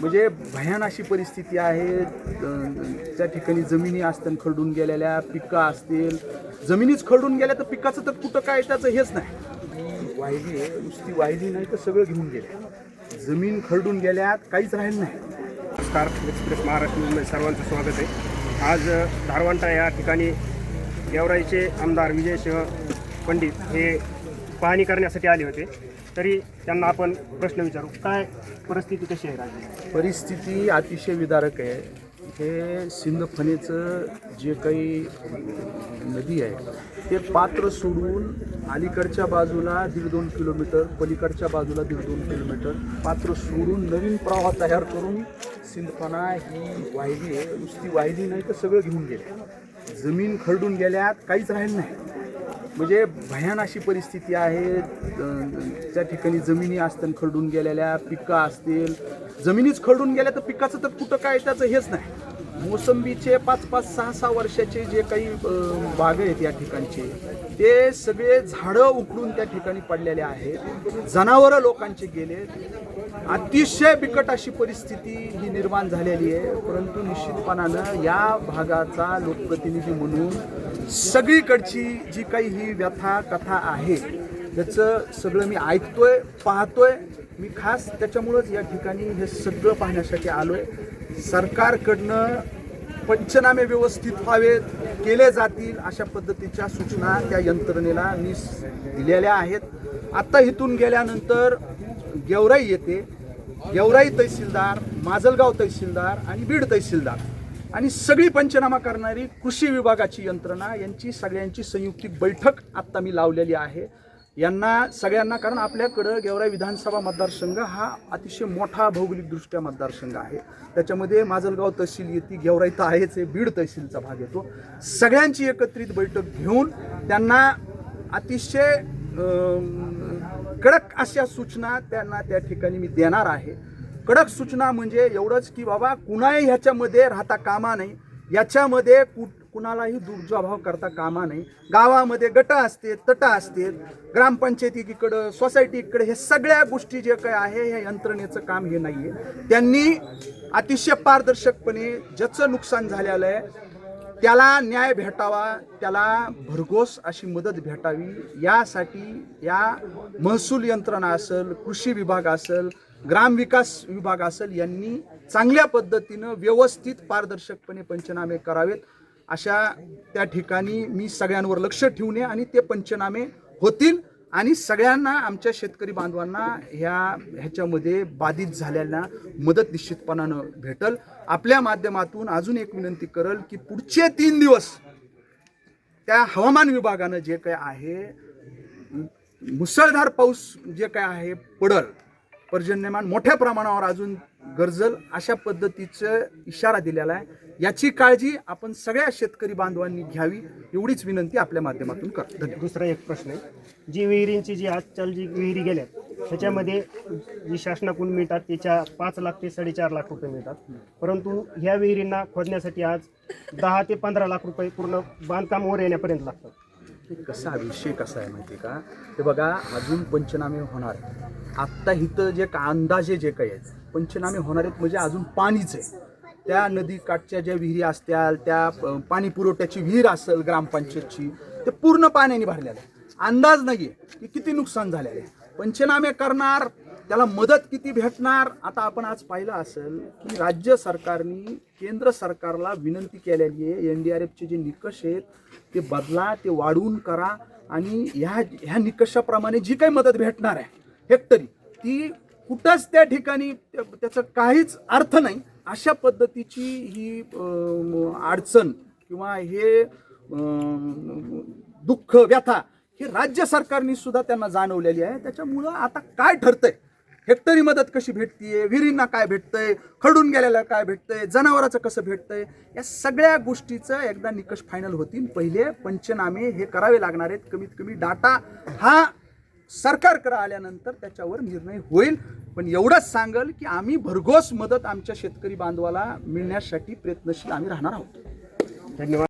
म्हणजे भयान अशी परिस्थिती आहे. त्या ठिकाणी जमिनी असतात खरडून गेलेल्या पिकं असतील. जमिनीच खरडून गेल्या तर पिकाचं तर कुठं काय त्याचं हेच नाही. वाहिली आहे नुसती वाहिली नाही तर सगळं घेऊन गेले. जमीन खरडून गेल्यात काहीच राहिलं नाही. नमस्कार एक्सप्रेस महाराष्ट्रमध्ये सर्वांचं स्वागत आहे. आज अ, धारवांटा या ठिकाणी गेवराईचे आमदार विजय सिंह पंडित हे पाहणी करण्यासाठी आले होते. तरी त्यांना आपण प्रश्न विचारू काय परिस्थिती कशी आहे राज्यात परिस्थिती अतिशय विदारक आहे. हे सिंधफणीचं जे काही नदी आहे ते पात्र सोडून अलीकडच्या बाजूला दीड दोन किलोमीटर पलीकडच्या बाजूला दीड दोन किलोमीटर पात्र सोडून नवीन प्रवाह तयार करून सिंधफणा ही वाहिली आहे. नुसती वाहिली नाही तर सगळं घेऊन गेले. जमीन खरडून गेल्यात काहीच राहिलं नाही. म्हणजे भयान अशी परिस्थिती आहे. त्या ठिकाणी जमिनी असतील खरडून गेलेल्या पिकं असतील. जमिनीच खरडून गेल्या तर पिकाचं तर कुठं काय त्याचं हेच नाही. मोसंबीचे पाच पाच सहा सहा वर्षाचे जे काही अं, बाग आहेत या ठिकाणचे ते सगळे झाडं उकडून त्या ठिकाणी पडलेले आहेत. जनावरं लोकांचे गेले अतिशय बिकट अशी परिस्थिती ही निर्माण झालेली आहे. परंतु निश्चितपणानं या भागाचा लोकप्रतिनिधी म्हणून सगळीकडची जी काही ही व्यथा कथा आहे त्याचं सगळं मी ऐकतोय पाहतोय. मी खास त्याच्यामुळंच या ठिकाणी हे सगळं पाहण्यासाठी आलोय. सरकारकडनं पंचनामे व्यवस्थित व्हावेत केले जातील अशा पद्धतीच्या सूचना त्या यंत्रणेला मी दिलेल्या आहेत. आत्ता इथून गेल्यानंतर गेवराई येते. गेवराई तहसीलदार माजलगाव तहसीलदार आणि बीड तहसीलदार. आणि सगळी पंचनामा करणारी कृषी विभागाची यंत्रणा यांची सगळ्यांची संयुक्तिक बैठक आत्ता मी लावलेली आहे. यांना सगळ्यांना कारण आपल्याकडं गेवराई विधानसभा मतदारसंघ हा अतिशय मोठा भौगोलिकदृष्ट्या मतदारसंघ आहे. त्याच्यामध्ये माजलगाव तहसील येते गेवराई तर आहेच आहे बीड तहसीलचा भाग येतो. सगळ्यांची एकत्रित बैठक घेऊन त्यांना अतिशय कडक अशा सूचना त्यांना त्या ठिकाणी मी देणार आहे. कडक सूचना म्हणजे एवढंच की बाबा कुणाही ह्याच्यामध्ये राहता कामा नाही याच्यामध्ये कुठ कुणालाही दुर्जाभाव करता कामा नाही गावामध्ये गट असते तट असते ग्रामपंचायतीकडं सोसायटीकडे हे सगळ्या गोष्टी जे काय आहे ह्या यंत्रणेचं काम हे नाही आहे त्यांनी अतिशय पारदर्शकपणे ज्याचं नुकसान झालेलं आहे त्याला न्याय भेटावा त्याला भरघोस अशी मदत भेटावी यासाठी या महसूल यंत्रणा असेल कृषी विभाग असेल ग्रामविकास विभाग असेल यांनी चांगल्या पद्धतीनं व्यवस्थित पारदर्शकपणे पंचनामे करावेत. अशा त्या ठिकाणी मी सगळ्यांवर लक्ष ठेवणे आणि ते पंचनामे होतील. आणि सगळ्यांना आमच्या शेतकरी बांधवांना ह्या ह्याच्यामध्ये बाधित झालेल्या मदत निश्चितपणानं भेटल. आपल्या माध्यमातून अजून एक विनंती करल की पुढचे तीन दिवस त्या हवामान विभागानं जे काय आहे मुसळधार पाऊस जे काय आहे पडल पर्जन्यमान मोठ्या प्रमाणावर अजून गरजल अशा पद्धतीचं इशारा दिलेला आहे. याची काळजी आपण सगळ्या शेतकरी बांधवांनी घ्यावी एवढीच विनंती आपल्या माध्यमातून करतो. दुसरा एक प्रश्न आहे. जी विहिरींची जी आजकाल जी विहिरी गेल्यात त्याच्यामध्ये जी शासनाकडून मिळतात त्याच्या पाच लाख ते साडेचार लाख रुपये मिळतात. परंतु ह्या विहिरींना खोदण्यासाठी आज दहा ते पंधरा लाख रुपये पूर्ण बांधकाम वर येण्यापर्यंत लागतात कसा विषय कसा आहे माहिती आहे का? ते बघा अजून पंचनामे होणार. आत्ता इथं जे का अंदाजे जे काही आहेत पंचनामे होणार आहेत म्हणजे अजून पाणीच आहे. त्या नदीकाठच्या ज्या विहिरी असत्याल त्या पाणी पुरवठ्याची विहीर असेल ग्रामपंचायतची ते पूर्ण पाण्याने भरलेलं आहे. अंदाज नाही आहे की किती नुकसान झालेलं आहे. पंचनामे करणार त्याला मदत किती भेटणार आता आपण आज पाहिलं असेल की राज्य सरकारने केंद्र सरकारला विनंती केलेली आहे एन डी आर एफचे जे निकष आहेत ते बदला ते वाढवून करा आणि ह्या ह्या निकषाप्रमाणे जी काही मदत भेटणार आहे हेक्टरी ती कुठंच त्या ठिकाणी त्याचं काहीच अर्थ नाही. अशा पद्धतीची ही अडचण किंवा हे दुःख व्यथा हे राज्य सरकारने सुद्धा त्यांना जाणवलेली आहे. त्याच्यामुळं आता काय ठरतंय? हेक्टरी मदत कशी भेटतीये? विहिरींना काय भेटतंय? खडून गेलेलं काय भेटतंय? जनावराचं कसं भेटतंय? या सगळ्या गोष्टीचं एकदा निकष फायनल होतील. पहिले पंचनामे हे करावे लागणार आहेत. कमीत कमी डाटा हा सरकारकडे आल्यानंतर त्याच्यावर निर्णय होईल. पण एवढंच सांगल की आम्ही भरघोस मदत आमच्या शेतकरी बांधवाला मिळण्यासाठी प्रयत्नशील आम्ही राहणार आहोत. धन्यवाद.